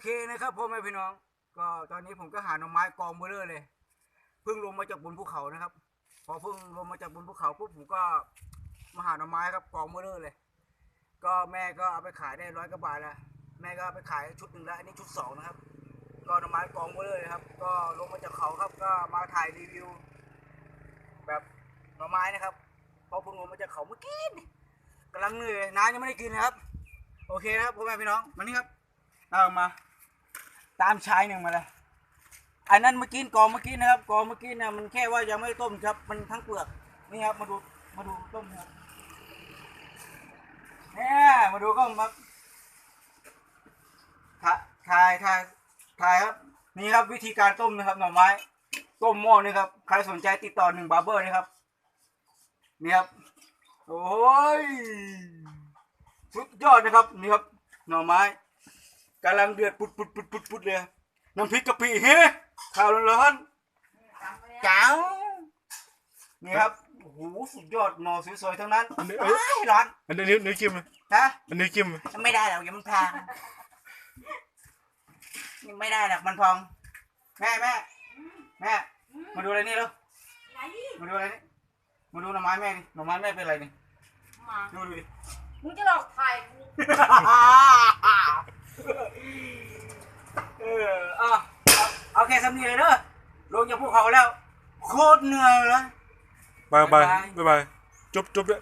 เคนะครับพ่อแม่พี่น้อง ก็ตอนนี้ผมก็หาหน่อไม้กองเบลอเลยเพิ่งลงมาจากบนภูเขานะครับ พอเพิ่งลงมาจากบนภูเขาปุ๊บผมก็มาหาหน่อไม้ครับกองเบลอเลย ก็แม่ก็เอาไปขายได้ร้อยกว่าบาทแล้วแม่ก็ไปขายชุดหนึ่งแล้วอันนี้ชุดสองนะครับก็หน่อไม้กองเบลอเลยครับ ก็ลงมาจากเขาครับก็มาถ่ายรีวิว แบบหน่อไม้นะครับพอเพิ่งลงมาจากเขาเมื่อกี้กำลังเหนื่อยน้ำยังไม่ได้กินนะครับ โอเคนะครับพ่อแม่พี่น้องมานี่ครับ เอามา ตามชายหนึ่งมาเลยอันนั้นเมื่อกี้กองเมื่อกี้นะครับกองเมื่อกี้นี่ยมันแค่ว่ายังไม่ต้มครับ มันทั้งเปลือกนี่ครับมาดูมาดูต้มครับเนี่ยมาดูก็มาถ่ายถ่ายถ่ายถ่ายครับนี่ครับวิธีการต้มนะครับหน่อไม้ ต้มหม้อนี่ครับใครสนใจติดต่อหนึ่งบาร์เบอร์นะครับนี่ครับโอ้ยสุดยอดนะครับนี่ครับหน่อไม้ กำลังเดือดปุดปุดปุดปุดปุดเลยน้ำพริกกะปิเฮ้ข้าวร้อนๆจ๋าวนี่ครับโอ้โหสุดยอดหน่อสวยๆทั้งนั้นอันนี้เอ้ยอ้ายร้อนอันนี้นิ้วนิ้วจิ้มไหมฮะอันนี้จิ้มไหมไม่ได้หรอกอย่ามันพางนี่ไม่ได้หรอกมันพอง แม่แม่แม่มาดูอะไรนี่แล้วไหนมาดูอะไรนี่มาดูหน่อไม้แม่นี่หน่อไม้แม่เป็นอะไรนี่มาดูดูดิมึงจะหลอกถ่ายกู เออเอา เอาเอาแค่สำเนียงเลยเด้อลงจากภูเขาแล้ว โคตรเหนื่อยเลย บายบายบ๊ายบายบายบายจบจบเลย